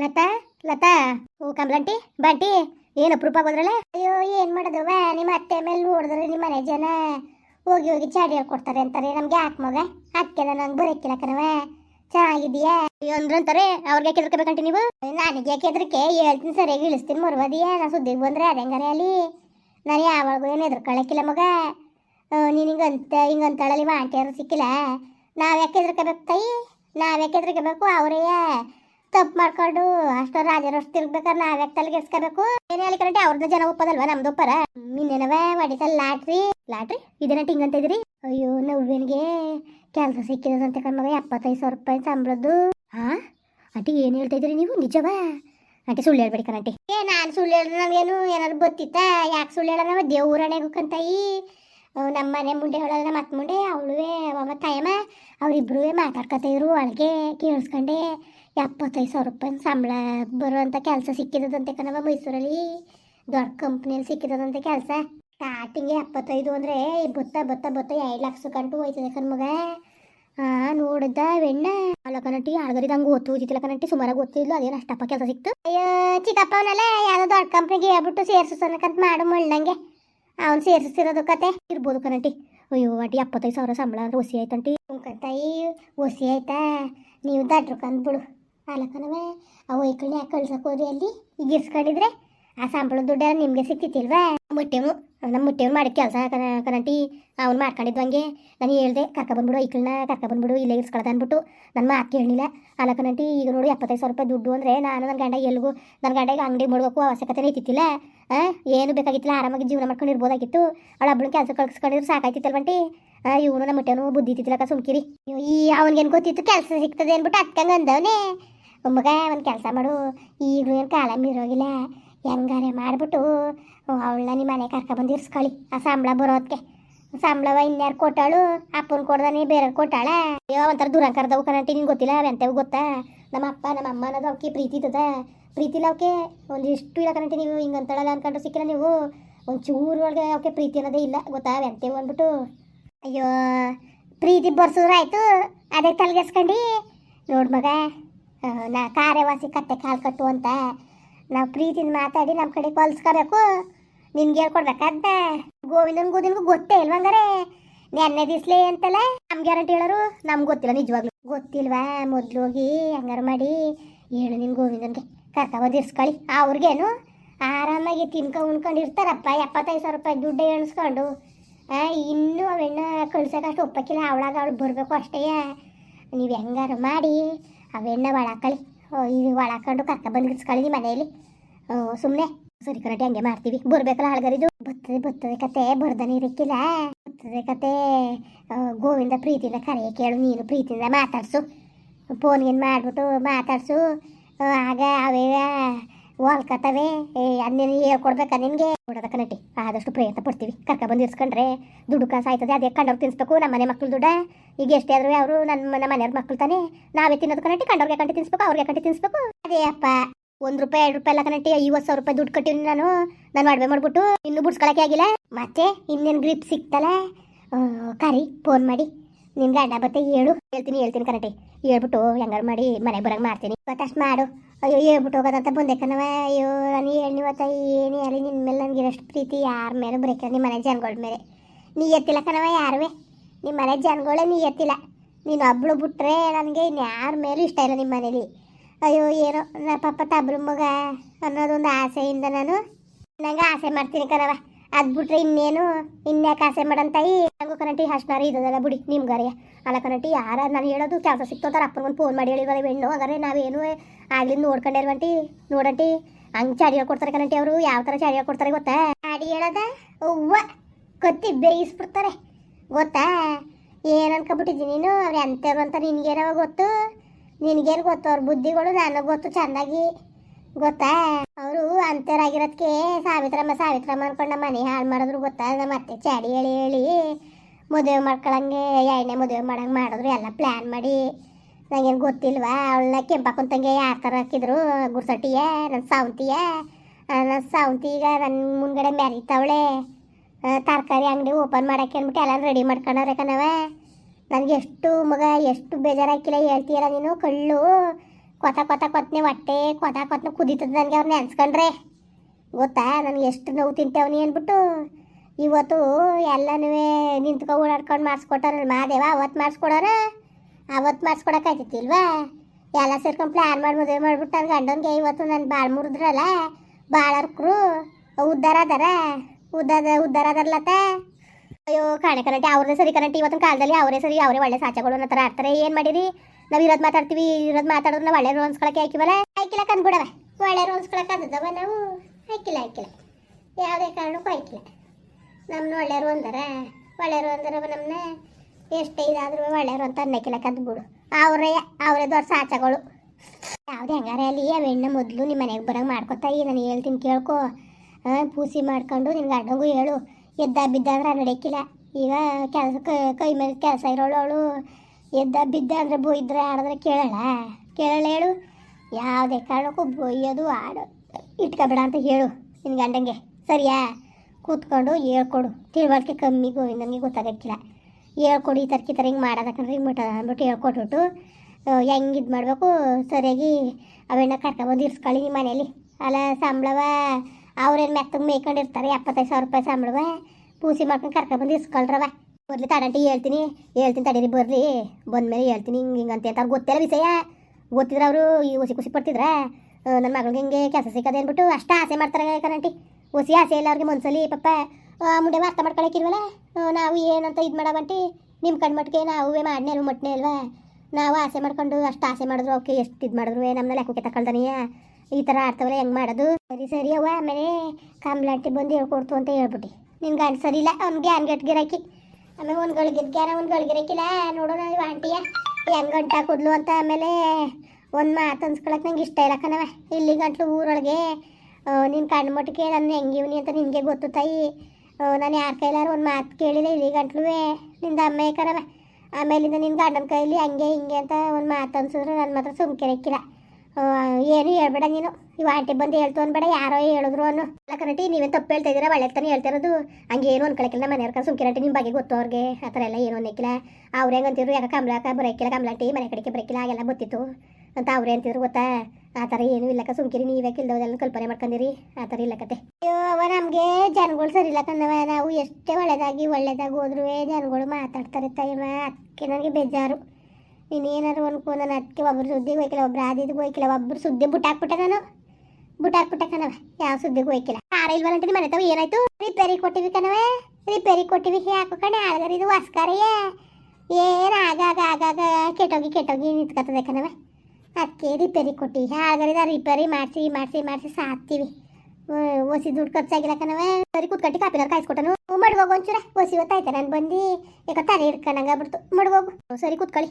ಲತಾ ಲತಾ ಓ ಕಂಬ್ಲಂಟಿ ಬಂಟಿ, ಏನು ಅಪರೂಪ ಬಂದ್ರಲ್ಲ? ಅಯ್ಯೋ, ಏನ್ ಮಾಡಿದ್ರವ ನಿಮ್ಮ ಅತ್ತೆ ಮೇಲೆ ನೋಡಿದ್ರೆ ನಿಮ್ಮ ಮನೆ ಜನ ಹೋಗಿ ಹೋಗಿ ಚಾಡಿ ಹೇಳ್ಕೊಡ್ತಾರೆ ಅಂತಾರೆ. ನಮ್ಗೆ ಯಾಕೆ ಮಗ? ಅದಕ್ಕೆ ನಂಗೆ ಬರೋಕ್ಕಿಲ್ಲ ಕಣವ ಚೆನ್ನಾಗಿದೆಯಾ ಅಯ್ಯೋ, ಅಂದ್ರು ಅಂತಾರೆ. ಅವ್ರಿಗೆ ಯಾಕೆ ಹೆದರ್ಕೋಬೇಕಂಟಿ ನೀವು? ನನಗೆ ಯಾಕೆ ಹೆದರಿಕೆ ಹೇಳ್ತೀನಿ ಸರಿಯಾಗಿ ಇಳಿಸ್ತೀನಿ. ಮರ್ವದಿಯಾ ನಾನು ಸುದ್ದಿಗೆ ಬಂದ್ರೆ ಅದಂಗಾರೆ ಅಲ್ಲಿ? ನಾನು ಯಾವಾಗೂ ಏನು ಹೆದರ್ಕೊಳ್ಳೋಕ್ಕಿಲ್ಲ ಮಗ. ನೀನು ಹಿಂಗಂತ ಹಿಂಗಂತಾಳಲ್ಲಿ ಆಂಟಿಯರು ಸಿಕ್ಕಿಲ್ಲ. ನಾವು ಯಾಕೆ ಹೆದರ್ಕೋಬೇಕು ತಾಯಿ? ನಾವು ಯಾಕೆ ಹೆದರ್ಕೋಬೇಕು ಅವರೇ ತಪ್ಪು ಮಾಡ್ಕೊಂಡು ಅಷ್ಟು ರಾಜರಷ್ಟು ತಿರ್ಗ್ಬೇಕಾದ್ರೆ ನಾವ್ ಯಾಕೆ ತಲೆಗೆ ಎಡ್ಸ್ಕೋಬೇಕು ಏನೇ ಹೇಳಿ ಕರೆಂಟ್ ಅವ್ರದ್ದು ಜನ ಒಪ್ಪದಲ್ವಾ ನಮ್ದು ಒಪ್ಪರ? ಇನ್ನೇನವ ಹೊಡಿತಲ್ ಲಾಟ್ರಿ. ಲಾಟ್ರಿ? ಇದನ್ನ ಟಿಂಗ್ ಅಂತ ಇದ್ರಿ ಅಯ್ಯೋ ನವ್ವನಿಗೆ ಕೆಲಸ ಸಿಕ್ಕಿದಂತೆ ಕಣ್ಮಗ ಎಪ್ಪತ್ತೈದು ಸಾವಿರ ರೂಪಾಯಿ ಸಂಬಳದ್ದು. ಹಾ ಆಂಟಿ, ಏನು ಹೇಳ್ತಾ ಇದ್ರಿ ನೀವು? ನಿಜವಾ? ಆಂಟಿ, ಸುಳ್ಳು ಹೇಳ್ಬೇಡಿ ಕಣಂಟಿ ಏ, ನಾನು ಸುಳ್ಳು ಹೇಳಿದ್ರೆ ನಮಗೇನು ಏನಾದ್ರು ಗೊತ್ತಿತ್ತ? ಯಾಕೆ ಸುಳ್ಳು ಹೇಳೋಣ ದೇವ್ರಣೆಗೂ ಕಂತಾಯಿ ನಮ್ಮ ಮನೆ ಮುಂಡೆ ಹೇಳಲ್ಲ ನಮ್ಮ ಮುಂಡೆ ಅವಳುವೆ ಅವ ತಾಯಮ್ಮ ಅವರಿಬ್ರು ಮಾತಾಡ್ಕೊತಿದ್ರು ಒಳಗೆ ಕೇಳಿಸ್ಕೊಂಡೆ. ಎಪ್ಪತ್ತೈದು ಸಾವಿರ ರೂಪಾಯಿ ಸಂಬಳ ಬರುವಂಥ ಕೆಲಸ ಸಿಕ್ಕಿದದಂತೆ ಕಣವ ಮೈಸೂರಲ್ಲಿ. ದೊಡ್ಡ ಕಂಪ್ನಿಯಲ್ಲಿ ಸಿಕ್ಕಿದಂತೆ ಕೆಲಸ. ಸ್ಟಾರ್ಟಿಂಗೆ ಎಪ್ಪತ್ತೈದು ಅಂದರೆ ಬತ್ತ ಬತ್ತ ಬತ್ತ ಎರಡು ಲಕ್ಷ ಕಂಟು ಹೋಯ್ತದೆ ಕಣ್ಮಗ ಹಾಂ ನೋಡಿದ್ದ ವೆಣ್ಣ ಅಲ್ಲ ಕನಟಿ ಆಳ್ಗರಿದ ಹಂಗೆ ಓದ್ತು ಓದಿತಿಲ್ಲ ಕನಟಿ ಸುಮಾರಾಗಿ ಓದ್ತಿದ್ಲು ಅದೇನು ಅಷ್ಟಪ್ಪ ಕೆಲಸ ಸಿಕ್ತು. ಅಯ್ಯೋ, ಚಿಕ್ಕಪ್ಪನಲ್ಲ, ಯಾವುದೋ ದೊಡ್ಡ ಕಂಪ್ನಿಗೆ ಹೇಳ್ಬಿಟ್ಟು ಸೇರ್ಸೋನಕಂತ ಮಾಡು ಮಳ್ಳಂಗೆ ಅವ್ನು ಸೇರಿಸ್ತಿರೋದು ಕತೆ. ಇರ್ಬೋದು ಕನಟಿ ಅಯ್ಯೋ ಅಟ್ಟಿ ಎಪ್ಪತ್ತೈದು ಸಾವಿರ ಸಂಬಳ ಅಂದ್ರೆ ಒಸಿ ಆಯ್ತಂಟಿ. ತಾಯಿ, ಒಸಿ ಆಯ್ತಾ? ನೀವು ದಡ್ರು ಕಂದ್ಬಿಡು ಅಲ್ಲಕನವ ಆ ಯಾಕೆ ಕಳ್ಸಕ್ಕೋದ್ರಿ ಅಲ್ಲಿ? ಈಗ ಆ ಸಂಬಳದ ದುಡ್ಡೆಲ್ಲ ನಿಮಗೆ ಸಿಕ್ತಿತ್ತಿಲ್ವಾ? ಮುಟ್ಟೆವು ನಮ್ಮ ಮುಟ್ಟೆವ್ ಮಾಡಿದ ಕೆಲಸ ಕನ ಕನಂಟಿ, ಅವ್ನು ಮಾಡ್ಕೊಂಡಿದ್ದು ಹಂಗೆ ನಾನು ಹೇಳ್ದೆ, ಕರ್ಕ ಬಂದ್ಬಿಡು ಐಕಳನ್ನ ಕರ್ಕ ಬಂದ್ಬಿಡು, ಇಲ್ಲೇ ಇಸ್ಕೊಳ್ದ ಅಂದ್ಬಿಟ್ಟು. ನನ್ನ ಮಾತು ಕೇಳಲಿಲ್ಲ. ಅಲ್ಲ ಈಗ ನೋಡಿ ಎಪ್ಪತ್ತೈದು ಸಾವಿರ ರೂಪಾಯಿ ದುಡ್ಡು ಅಂದರೆ ನಾನು ನನ್ನ ಗಂಡ ಎಲ್ಗೂ ನನ್ನ ಗಂಡಗೆ ಅಂಗಡಿ ಮಾಡಬೇಕು ಅವಶ್ಯಕತೆ ಇತ್ತಿಲ್ಲ ಏನು ಬೇಕಾಗಿತ್ತಿಲ್ಲ, ಆರಾಮಾಗಿ ಜೀವನ ಮಾಡ್ಕೊಂಡು ಇರ್ಬೋದಾಗಿತ್ತು. ಅವಳ ಕೆಲಸ ಕಳ್ಸ್ಕೊಂಡಿದ್ರು ಸಾಕಾಯ್ತಿತ್ತಲ್ವಂಟಿ ಇವನು ನಮ್ಮ ಮುಟ್ಟೆನು ಬುದ್ಧಿ ಇತ್ತಿಲ್ಲ ಸುಮ್ಕಿರಿ. ಈ ಅವನಿಗೇನು ಗೊತ್ತಿತ್ತು, ಕೆಲಸ ಸಿಗ್ತದೆ ಅಂದ್ಬಿಟ್ಟು ಅಕ್ಕಂಗೆ ಅಂದವನೇ. ಮಗ ಒಂದು ಕೆಲಸ ಮಾಡು. ಈಗಲೂ ಏನು ಕಾಲ ಮೀರೋಗಿಲ್ಲ ಹೆಂಗಾರೆ ಮಾಡಿಬಿಟ್ಟು ಅವಳನ್ನ ನಿಮ್ಮ ಮನೆ ಕರ್ಕೊಬಂದು ಇರ್ಸ್ಕೊಳ್ಳಿ. ಆ ಸಂಬಳ ಬರೋದಕ್ಕೆ ಸಂಬಳವ ಇನ್ಯಾರು ಕೊಟ್ಟಾಳು? ಅಪ್ಪನ ಕೊಡ್ದಾನೆ ಬೇರೆ ಕೊಟ್ಟಾಳ? ಅಯ್ಯೋ, ಒಂಥರ ದುರಂಕರದವು ಕನಂಟಿ ನಿಂಗೆ ಗೊತ್ತಿಲ್ಲ? ಅವೆಂತವು ಗೊತ್ತಾ? ನಮ್ಮ ಅಪ್ಪ, ನಮ್ಮ ಅಮ್ಮ ಅನ್ನೋದು ಅವಕ್ಕೆ ಪ್ರೀತಿ ಇದ್ದದ. ಪ್ರೀತಿ ಇಲ್ಲ ಅವಕ್ಕೆ ಒಂದಿಷ್ಟು ಇಲ್ಲ ಕನಂಟಿ ನೀವು, ಹಿಂಗೆ ಅಂತಳಲ್ಲ ಅನ್ಕೊಂಡು ಸಿಕ್ಕಿಲ್ಲ ನೀವು. ಒಂದು ಚೂರು ಒಳಗೆ ಅವಕ್ಕೆ ಪ್ರೀತಿ ಅನ್ನೋದೇ ಇಲ್ಲ. ಗೊತ್ತಾ ಅವೆಂತವು ಅಂದ್ಬಿಟ್ಟು? ಅಯ್ಯೋ, ಪ್ರೀತಿ ಬರ್ಸಿದ್ರೆ ಆಯಿತು ಅದೇ ತಲೆಗೆಸ್ಕೊಂಡು. ನೋಡು ಮಗ. ನಾ ಕಾರ್ಯವಾಸಿ ಕತ್ತೆ ಕಾಲು ಕಟ್ಟು ಅಂತ ನಾವು ಪ್ರೀತಿನ ಮಾತಾಡಿ ನಮ್ಮ ಕಡೆ ಕೊಲ್ಸ್ಕೋಬೇಕು. ನಿನ್ಗೆ ಹೇಳ್ಕೊಡ್ಬೇಕಂತ? ಗೋವಿಂದನ್ ಗೋದಿನ್ಗೂ ಗೊತ್ತೇ ಇಲ್ವಂಗಾರೆ ನೆನ್ನೆ ದಿಸ್ಲೇ ಅಂತಲ್ಲ ನಮ್ ಗ್ಯಾರಂಟಿ ಹೇಳೋರು? ನಮ್ಗೆ ಗೊತ್ತಿಲ್ಲ ನಿಜವಾಗ್ಲು. ಗೊತ್ತಿಲ್ವಾ? ಮೊದ್ಲು ಹೋಗಿ ಹಂಗಾರ ಮಾಡಿ ಹೇಳು ನಿನ್ ಗೋವಿಂದನ್ಗೆ. ಕರ್ಕ ಬಂದು ಇರ್ಸ್ಕೊಳ್ಳಿ ಅವ್ರಿಗೇನು? ಆರಾಮಾಗಿ ತಿನ್ಕೊ ಉಣ್ಕೊಂಡು ಇರ್ತಾರಪ್ಪ. ಎಪ್ಪತ್ತೈದು ಸಾವಿರ ರೂಪಾಯಿ ದುಡ್ಡು ಎಣಿಸ್ಕೊಂಡು. ಇನ್ನೂ ಅವೆಣ್ಣ ಕಳ್ಸೋಕಷ್ಟು ಒಪ್ಪಕ್ಕಿಲ್ಲ ಅವಳಾಗ ಅವಳು ಬರಬೇಕು ಅಷ್ಟೇ. ನೀವು ಹೆಂಗಾರ ಮಾಡಿ. ಅವೆಣ್ಣ ಒಳಕಳಿ. ಈಗ ಒಳಕೊಂಡು ಕರ್ಕ ಬಂದು ನಿಮ್ಮ ಮನೆಯಲ್ಲಿ. ಸುಮ್ಮನೆ ಸರಿ ಕರೆಕ್ಟ್ ಹಂಗೆ ಮಾಡ್ತೀವಿ. ಬರ್ಬೇಕಲ್ಲ ಹಳಗರಿದು? ಬರ್ತದೆ ಬರ್ತದೆ ಕತೆ ಬರ್ದನೆ ಇರಕ್ಕಿಲ್ಲ ಬರ್ತದೆ ಕತೆ. ಗೋವಿಂದ ಪ್ರೀತಿಯಿಂದ ಕರೆಯ ಕೇಳು ನೀನು ಪ್ರೀತಿಯಿಂದ ಮಾತಾಡ್ಸು. ಫೋನ್ಗೇನು ಮಾಡಿಬಿಟ್ಟು ಮಾತಾಡ್ಸು. ಆ, ಆಗ ಏ ಹೊಲ್ಕತ್ತವೆ ಅದನ್ನೇನು ಹೇಳ್ಕೊಡ್ಬೇಕಾ ನಿನಗೆ? ಕೊಡೋದ ನಟಿ ಆದಷ್ಟು ಪ್ರಯತ್ನ ಪಡ್ತೀವಿ. ಕರ್ಕ ಬಂದು ಇರ್ಸ್ಕೊಂಡ್ರೆ ದುಡ್ಡು ಕಾಸು ಆಯ್ತದೆ ಅದೇ ಕಂಡವ್ರು ತಿನ್ಸ್ಬೇಕು ನಮ್ಮ ಮನೆ ಮಕ್ಳು ದುಡ್ಡ. ಈಗ ಎಷ್ಟೇ ಆದ್ರೂ ಅವರು ನನ್ನ ನಮ್ಮ ಮನೆಯವ್ರ ಮಕ್ಳು ತಾನೆ. ನಾವೇ ತಿನ್ನೋದು ನಟಿ ಕಂಡವ್ರಿಗೆ ಕಂಡು ತಿನ್ಸ್ಬೇಕು, ಅವ್ರಿಗೆ ಕಂಡು ತಿನ್ಸ್ಬೇಕು. ಅದೇ ಅಪ್ಪ, ಒಂದು ರೂಪಾಯಿ, ಎರಡು ರೂಪಾಯಿ ಎಲ್ಲ ಕನಟಿ ಐವತ್ತು ಸಾವಿರ ರೂಪಾಯಿ ದುಡ್ಡು ಕಟ್ಟಿನಿ ನಾನು. ನಾನು ಒಡವೆ ಮಾಡ್ಬಿಟ್ಟು ಇನ್ನು ಬಿಡ್ಸ್ಕೊಳಕ್ಕೆ ಆಗಿಲ್ಲ. ಮತ್ತೆ ಇನ್ನೇನು ಗ್ರಿಪ್ ಸಿಕ್ತಲ್ಲ? ಕರಿ ಫೋನ್ ಮಾಡಿ. ನಿನ್ ಗಂಡ ಬತ್ತೆ ಹೇಳು. ಹೇಳ್ತೀನಿ ಹೇಳ್ತೀನಿ ಕರೆಕ್ಟ್. ಹೇಳ್ಬಿಟ್ಟು ಹೆಂಗಾರು ಮಾಡಿ ಮನೆ ಬರಂಗ್ ಮಾಡ್ತೀನಿ. ಮತ್ತಷ್ಟು ಮಾಡು. ಅಯ್ಯೋ, ಹೇಳ್ಬಿಟ್ಟು ಹೋಗೋದಂತ ಬಂದೆ ಕಣವ ಅಯ್ಯೋ ನಾನು ಹೇಳಿ ಇವತ್ತ ಏನು ಅಲ್ಲಿ ನಿನ್ನ ಮೇಲೆ ನನಗೆ ಇರೋಷ್ಟು ಪ್ರೀತಿ, ಯಾರ ಮೇಲೆ ಬರೀಕ ನಿಮ್ಮ ಮನೆ ಜನಗಳ ಮೇಲೆ. ನೀ ಎತ್ತಿಲ್ಲ ಕಣವ ಯಾರುವೆ? ನಿಮ್ಮ ಮನೆ ಜನಗಳೇ ನೀ ಎತ್ತಿಲ್ಲ. ನೀನು ಒಬ್ಳು ಬಿಟ್ರೆ ನನಗೆ ಇನ್ಯಾರ ಮೇಲೂ ಇಷ್ಟ ಇಲ್ಲ ನಿಮ್ಮ ಮನೇಲಿ. ಅಯ್ಯೋ, ಏನೋ ನಾ ಪಾಪ ತಬ್ರು ಮಗ ಅನ್ನೋದೊಂದು ಆಸೆಯಿಂದ ನಾನು ನಂಗೆ ಆಸೆ ಮಾಡ್ತೀನಿ ಕಣವ ಅದ್ ಬಿಟ್ರೆ ಇನ್ನೇನು ಇನ್ಯಾಕೆ ಆಸೆ ಮಾಡಂತಾಯಿ ನಂಗೂ ಕನಟಿ ಹಾಸ್ನಾರಿ ಇದಲ್ಲ ಬಿಡಿ ನಿಮ್ಗಾರೆ ಅಲ್ಲ ಕನಟಿ, ಯಾರ ನಾನು ಹೇಳೋದು ಕೆಲಸ ಸಿಕ್ತೋತಾರ ಅಪ್ಪನಿಗೊಂದು ಫೋನ್ ಮಾಡಿ ಹೇಳಿ ಹೆಣ್ಣು. ಹಾಗಾದ್ರೆ ನಾವೇನು ಆಗ್ಲಿಂದ ನೋಡ್ಕೊಂಡಿರ್ವಂಟಿ ನೋಡಂಟಿ ಹಂಗೆ ಚಾಡಿ ಹೇಳ್ಕೊಡ್ತಾರೆ ಕನಟಿ ಅವರು. ಯಾವ ಥರ ಚಾಡಿ ಹೇಳ್ಕೊಡ್ತಾರೆ ಗೊತ್ತಾ? ಚಾಡಿ ಹೇಳೋದ? ಹೂವ ಕತ್ತಿ ಬೇಯಿಸ್ಬಿಡ್ತಾರೆ. ಗೊತ್ತಾ? ಏನು ಅನ್ಕೊಬಿಟ್ಟಿದ್ದೀನಿ ನೀನು? ಅವ್ರು ಎಂಥವ್ರು ಅಂತ ನಿನಗೇನವ ಗೊತ್ತು? ನಿನಗೇನು ಗೊತ್ತು? ಅವ್ರ ಬುದ್ಧಿಗಳು ನನಗೆ ಗೊತ್ತು ಚೆನ್ನಾಗಿ ಗೊತ್ತಾ? ಅವರು ಅಂತರಾಗಿರೋದಕ್ಕೆ ಸಾವಿತ್ರಮ್ಮ ಸಾವಿತ್ರಮ್ಮ ನಮ್ಮ ಮನೆ ಹಾಳು ಮಾಡಿದ್ರು ಗೊತ್ತಾ? ಮತ್ತೆ ಚಾಡಿ ಹೇಳಿ ಹೇಳಿ ಮದುವೆ ಮಾಡ್ಕೊಳಂಗೆ ಎಣ್ಣೆ ಮದುವೆ ಮಾಡಂಗೆ ಮಾಡಿದ್ರು, ಎಲ್ಲ ಪ್ಲ್ಯಾನ್ ಮಾಡಿ. ನಂಗೇನು ಗೊತ್ತಿಲ್ವಾ? ಅವಳನ್ನ ಕೆಂಪಾಕೊಂತಂಗೆ ಯಾರ ಥರ ಹಾಕಿದ್ರು? ಗುರ್ಸಟ್ಟಿಯ ನನ್ನ ಸಾವಂತಿಯ? ನನ್ನ ಸಾವಂತಿ ಈಗ ನನ್ನ ಮುಂದ್ಗಡೆ ಮ್ಯಾರಿತಾವಳೆ ತರಕಾರಿ ಅಂಗಡಿ ಓಪನ್ ಮಾಡಕ್ಕೆ ಅಂದ್ಬಿಟ್ಟು ಎಲ್ಲ ರೆಡಿ ಮಾಡ್ಕೊಂಡವ್ರೆ ಕಣವ ನನಗೆ ಎಷ್ಟು ಮಗ, ಎಷ್ಟು ಬೇಜಾರಾಕಿಲ್ಲ ಹೇಳ್ತೀಯಲ್ಲ ನೀನು ಕಳ್ಳು. ಕೊತ ಕೊತ ಕೊತ್ತನೆ ಹೊಟ್ಟೆ, ಕೊತ ಕೊತ್ತನ ಕುದೀತದ ನನಗೆ ಅವ್ರನ್ನ ನೆನ್ಸ್ಕೊಂಡ್ರೆ. ಗೊತ್ತಾ, ನನಗೆ ಎಷ್ಟು ನೋವು ತಿಂತೇವನಿ ಅಂದ್ಬಿಟ್ಟು. ಇವತ್ತು ಎಲ್ಲನೂ ನಿಂತ್ಕೊ ಓಡಾಡ್ಕೊಂಡು ಮಾಡಿಸ್ಕೊಟ್ಟಾರಲ್ಲ ಮಾದೇವ ಅವತ್ತು ಮಾಡಿಸ್ಕೊಡೋರ? ಅವತ್ತು ಮಾಡಿಸ್ಕೊಡಕ್ಕಾಯ್ತಿಲ್ವಾ ಎಲ್ಲ ಸೇರ್ಕೊಂಡು ಪ್ಲ್ಯಾನ್ ಮಾಡಿ ಮದುವೆ ಮಾಡ್ಬಿಟ್ಟು ನನ್ನ ಗಂಡನಿಗೆ ಇವತ್ತು ನನ್ನ ಭಾಳ ಮುರಿದ್ರಲ್ಲ ಭಾಳ ಅರ್ಕರು. ಉದ್ದಾರ ಅದಾರ? ಉದ್ದಾರ ಉದ್ದಾರ ಅದಾರಲತ್ತ ಅಯ್ಯೋ, ಕಾಣೆ ಕರೆಂಟ್ ಅವ್ರದೇ ಸರಿ ಕರೆಂಟಿ ಇವತ್ತಿನ ಕಾಲದಲ್ಲಿ ಅವರೇ ಸರಿ, ಅವರೇ ಒಳ್ಳೆ ಸಾಚಗಳು ಅನ್ನೋ ಥರ ಆಡ್ತಾರೆ. ಏನು ಮಾಡಿರಿ? ನಾವು ಇರೋದು ಮಾತಾಡ್ತೀವಿ, ಇರೋದು ಮಾತಾಡೋದು ನಾವು ಒಳ್ಳೆಯವ್ರು ಅನ್ಸ್ಕೊಳಕ್ಕೆ ಹಾಕಿವಲ್ಲ ಹಾಕಿಲ್ಲ ಕಂದ್ಬಿಡವೆ. ಒಳ್ಳೆ ರೋನ್ಸ್ಕೊಳಕ್ಕೆ ಅಂದದವ ನಾವು. ಹಾಕಿಲ್ಲ ಹಾಕಿಲ್ಲ ಯಾವುದೇ ಕಾರಣಕ್ಕೂ ಹಾಕಿಲ್ಲ ನಮ್ಮನ್ನ ಒಳ್ಳೆಯರು ಅಂದಾರ. ಒಳ್ಳೆಯರು ಅಂದಾರ ನಮ್ಮನ್ನ ಎಷ್ಟೇ ಇದಾದ್ರೂ ಒಳ್ಳೆಯರು ಅಂತ ಅನ್ನಕ್ಕಿಲ್ಲ, ಕಂದ್ಬಿಡು. ಅವರೇ ಅವರೇ ದೊಡ್ಡ ಸಾಚಗಳು. ಯಾವುದೇ ಹಂಗಾರೆ ಅಲ್ಲಿ ಆ ಹೆಣ್ಣು ಮೊದಲು ನಿಮ್ಮ ಮನೆಗೆ ಬರಂಗೆ ಮಾಡ್ಕೊತಾಯಿ ನಾನು ಹೇಳ್ತೀನಿ ಕೇಳ್ಕೊ. ಪೂಸಿ ಮಾಡ್ಕೊಂಡು ನಿನ್ನ ಗಂಡಂಗೂ ಹೇಳು. ಎದ್ದ, ಬಿದ್ದ ಅಂದ್ರೆ ನಡೆಯಕ್ಕಿಲ್ಲ ಈಗ ಕೆಲಸ ಕೈ ಮೇಲೆ ಕೆಲಸ ಇರೋಳು ಅವಳು. ಎದ್ದ ಬಿದ್ದ ಅಂದರೆ ಬೊಯ್ದ್ರೆ ಆಡಿದ್ರೆ ಕೇಳೋಣ? ಕೇಳೋಣ ಹೇಳು. ಯಾವುದೇ ಕಾರಣಕ್ಕೂ ಬೊಯ್ಯೋದು ಆಡೋ ಇಟ್ಕೊಬೇಡ ಅಂತ ಹೇಳು ನಿನ್ನ ಗಂಡಂಗೆ. ಸರಿಯಾ? ಕೂತ್ಕೊಂಡು ಹೇಳ್ಕೊಡು. ತಿಳುವಳಿಕೆ ಕಮ್ಮಿ ಗೋವಿಂದನಿಗೆ ಗೊತ್ತಾಗಕ್ಕಿಲ್ಲ. ಹೇಳ್ಕೊಡು, ಈ ಥರಕ್ಕೆ ಥರ ಹಿಂಗೆ ಮಾಡೋದಕ್ಕಂದ್ರೆ ಹಿಂಗೆ ಮಟ ಅಂದ್ಬಿಟ್ಟು ಹೇಳ್ಕೊಟ್ಬಿಟ್ಟು ಹೆಂಗೆ ಇದು ಮಾಡಬೇಕು? ಸರಿಯಾಗಿ ಅವೆಣ್ಣ ಕರ್ಕೊಬಂದು ಇರ್ಸ್ಕೊಳ್ಳಿ ನಿಮ್ಮ ಮನೇಲಿ ಅಲ್ಲ, ಸಂಬಳವ? ಅವ್ರೇನು ಮೆತ್ತಗೆ ಮೇಯ್ಕೊಂಡಿರ್ತಾರೆ, ಎಪ್ಪತ್ತೈದು ಸಾವಿರ ರೂಪಾಯಿ ಸಂಬಳವ? ಪೂಸಿ ಮಾಡ್ಕೊಂಡು ಕರ್ಕೊಬಂದು ಇಸ್ಕೊಳ್ರವ ಬರ್ಲಿ ತಡಂಟಿ ಹೇಳ್ತೀನಿ ಹೇಳ್ತೀನಿ ತಡೀರಿ, ಬರ್ಲಿ. ಬಂದ್ಮೇಲೆ ಹೇಳ್ತೀನಿ, ಹಿಂಗೆ ಹಿಂಗೆ ಅಂತ ಅವ್ರು ಗೊತ್ತಿಲ್ಲ ವಿಷಯ. ಗೊತ್ತಿದ್ರೆ ಅವರು ಈ ಹುಸಿ ಖುಷಿ ಪಡ್ತಿದ್ರೆ ನನ್ನ ಮಗಳಿಗೆ ಹಿಂಗೆ ಕೆಲಸ ಸಿಕ್ಕದೆ ಅಂದ್ಬಿಟ್ಟು ಅಷ್ಟು ಆಸೆ ಮಾಡ್ತಾರೆ ಕರಂಟಿ ಹುಸಿ ಆಸೆ ಇಲ್ಲ ಅವ್ರಿಗೆ ಮನ್ಸಲ್ಲಿ ಪಪ್ಪ ಮುಂದೆ ಅರ್ಥ ಮಾಡ್ಕೊಳಕ್ಕಿಲ್ವಲ್ಲ? ನಾವು ಏನಂತ ಇದು ಮಾಡವಂಟಿ ನಿಮ್ಮ ಕಣ್ಮಟ್ಟಿಗೆ ನಾವು ಮಾಡ್ನೆ ಅಲ್ವ ಮಟ್ನೆ ಅಲ್ವಾ ನಾವು ಆಸೆ ಮಾಡ್ಕೊಂಡು ಅಷ್ಟು ಆಸೆ ಮಾಡಿದ್ರು ಓಕೆ ಎಷ್ಟು ಇದು ಮಾಡಿದ್ರು ನಮ್ಮನ್ನ ಲೆಕ್ಕಕ್ಕೆ ತಕೊಳ್ತಾನೆ ಈ ಥರ ಆಡ್ತವಲ್ಲ, ಹೆಂಗೆ ಮಾಡೋದು? ಸರಿ ಸರಿ ಅವ್ವ, ಆಮೇಲೆ ಕಾಂಬ್ಲಾಂಟಿ ಬಂದು ಹೇಳ್ಕೊಡ್ತು ಅಂತ ಹೇಳ್ಬಿಟ್ಟು. ನಿನ್ನ ಗಂಡ ಸರಿ ಇಲ್ಲ ಅವ್ನಿಗೆ ಗಟ್ ಗಿರಾಕಿ ಆಮೇಲೆ ಒಂದು ಗಳಿಗಿದ ಗ್ಯಾನ ಒಂದು ಗಳಿಗಿರಕ್ಕಿಲ್ಲ ನೋಡೋಣ ಆಂಟಿಯ ಹೆಂಗೆ ಗಂಟ ಕೂದಲು ಅಂತ ಆಮೇಲೆ ಒಂದು ಮಾತು ಅನ್ಸ್ಕೊಳಕ್ಕೆ ನಂಗೆ ಇಷ್ಟ ಇಲ್ಲ ಕಣವ ಇಲ್ಲಿ ಗಂಟ್ಲು ಊರೊಳಗೆ ನಿನ್ನ ಕಣ್ಣು ಮಟ್ಟಿಗೆ ನನ್ನ ಹೆಂಗಿವ್ನಿ ಅಂತ ನಿನಗೆ ಗೊತ್ತು ತಾಯಿ. ನಾನು ಯಾರ ಕೈಲಾರು ಒಂದು ಮಾತು ಕೇಳಿದೆ ಇಲ್ಲಿ ಗಂಟ್ಲು ನಿಂದ ಅಮ್ಮ ಕಣವ ಆಮೇಲಿಂದ ನಿನ್ನ ಗಂಡನ ಕೈಲಿ ಹಂಗೆ ಹಿಂಗೆ ಅಂತ ಒಂದು ಮಾತು ಅನ್ಸಿದ್ರೆ ನನ್ನ ಮಾತ್ರ ಸುಮ್ಕಿರಕ್ಕಿಲ್ಲ ಏನು ಹೇಳ್ಬೇಡ ನೀನು. ಇವ ಆಂಟಿ ಬಂದು ಹೇಳ್ತು ಅನ್ಬೇಡ, ಯಾರೋ ಹೇಳಿದ್ರು ಅನ್ನು. ಅಲ್ಲ ಕರೆಕ್ಟಿ ನೀವೇ ತಪ್ಪು ಹೇಳ್ತಾ ಇದ್ದೀರಾ? ಒಳ್ಳೆ ತಾನೇ ಹೇಳ್ತಿರೋದು ಹಂಗೆ ಏನು ಅನ್ಕೊಳಕಿಲ್ಲ ಮನೆಯವ್ರ ಸುಮ್ಕಿರಂಟಿ ನಿಮ್ಮ ಬಗ್ಗೆ ಗೊತ್ತು ಅವ್ರಿಗೆ. ಆ ಥರ ಎಲ್ಲ ಏನು ಅನ್ನಕ್ಕಿಲ್ಲ ಅವ್ರು ಹೆಂಗೆ ಅಂತಿದ್ರು, ಯಾಕೆ ಕಮಲಾಕ ಬರೋಕ್ಕಿಲ್ಲ ಕಮ್ಲಾಟಿ ಮನೆ ಕಡೆಗೆ ಬರೋಕ್ಕಿಲ್ಲ ಆಗೆಲ್ಲ ಗೊತ್ತಿತ್ತು. ಅಂತ ಅವ್ರು ಅಂತಿದ್ರು ಗೊತ್ತಾ? ಆ ಥರ ಏನು ಇಲ್ಲಕ್ಕ, ಸುಮ್ಕಿರಿ, ನೀವೇ ಕಿಲ್ದೋದೆಲ್ಲ ಕಲ್ಪನೆ ಮಾಡ್ಕೊಂಡಿರಿ ಆ ಥರ ಕತೆ. ಅಯ್ಯೋ, ಅವ ನಮಗೆ ಜನಗಳು ಸರಿ ಇಲ್ಲ ಕಂದವ ನಾವು ಎಷ್ಟೇ ಒಳ್ಳೇದಾಗಿ ಒಳ್ಳೇದಾಗಿ ಹೋದ್ರೂ ಜನಗಳು ಮಾತಾಡ್ತಾರೆ ತೈಮ ಅದಕ್ಕೆ ನನಗೆ ಬೇಜಾರು. ನೀನೇನಾದ್ರು ಅನ್ಕೋ, ನಾನು ಅದಕ್ಕೆ ಒಬ್ರು ಸುದ್ದಿಗೆ ಹೋಯ್ಕಿಲ್ಲ, ಒಬ್ರು ಆದಿದ್ದು ಹೋಯ್ಕಿಲ್ಲ, ಒಬ್ರು ಸುದ್ದಿ ಬುಟ್ಟಾಕ್ಬಿಟ್ಟೆ ನಾನು. ಬುಟ್ಟಾಕ್ಬಿಟ್ಟೆ ಕಣವ ಯಾವ ಸುದ್ದಿಗೂ ಹೋಯ್ಕಿಲ್ಲ. ಕಾರ ಇಲ್ವಲ್ಲಂಟಿ ಮನೆ ತಾವು, ಏನಾಯ್ತು? ರಿಪೇರಿ ಕೊಟ್ಟಿವಿ ಕಣವೆ ರಿಪೇರಿ ಕೊಟ್ಟಿವಿ ಯಾಕೋ ಕಣೆ, ಆಳ್ಗಾರ ಇದು ವಾಸ್ಕಾರಯ್ಯ ಏನು ಆಗಾಗ ಆಗಾಗ ಕೆಟ್ಟೋಗಿ ಕೆಟ್ಟೋಗಿ ನಿಂತ್ಕೊತದೆ ಕಣವೆ ಅದಕ್ಕೆ ರಿಪೇರಿ ಕೊಟ್ಟಿವಿ. ಆಳ್ಗಾರಿದ ರಿಪೇರಿ ಮಾಡಿಸಿ ಮಾಡಿಸಿ ಮಾಡಿಸಿ ಸಾಕ್ತೀವಿ. ಒಸಿ ದುಡ್ಡು ಖರ್ಚಾಗಿಲ್ಲ ಕಣವೆ ಸರಿ ಕೂತ್ಕಟ್ಟಿ ಕಾಪಿನಾರು ಕಾಯಿಸ್ಕೊಟ್ಟನು. ಮಡ್ಗೋಗು ಒಂಚೂರ ಒಸಿ ಹೊತ್ತಾಯ್ತಾ? ನಾನು ಬಂದು ಯಾಕೆ ತಲೆ ಹಿಡ್ಕೊಂಡಂಗಾಗ್ಬಿಡ್ತು ಮಡ್ಗೋಗು. ಸರಿ ಕೂತ್ಕೊಳ್ಳಿ.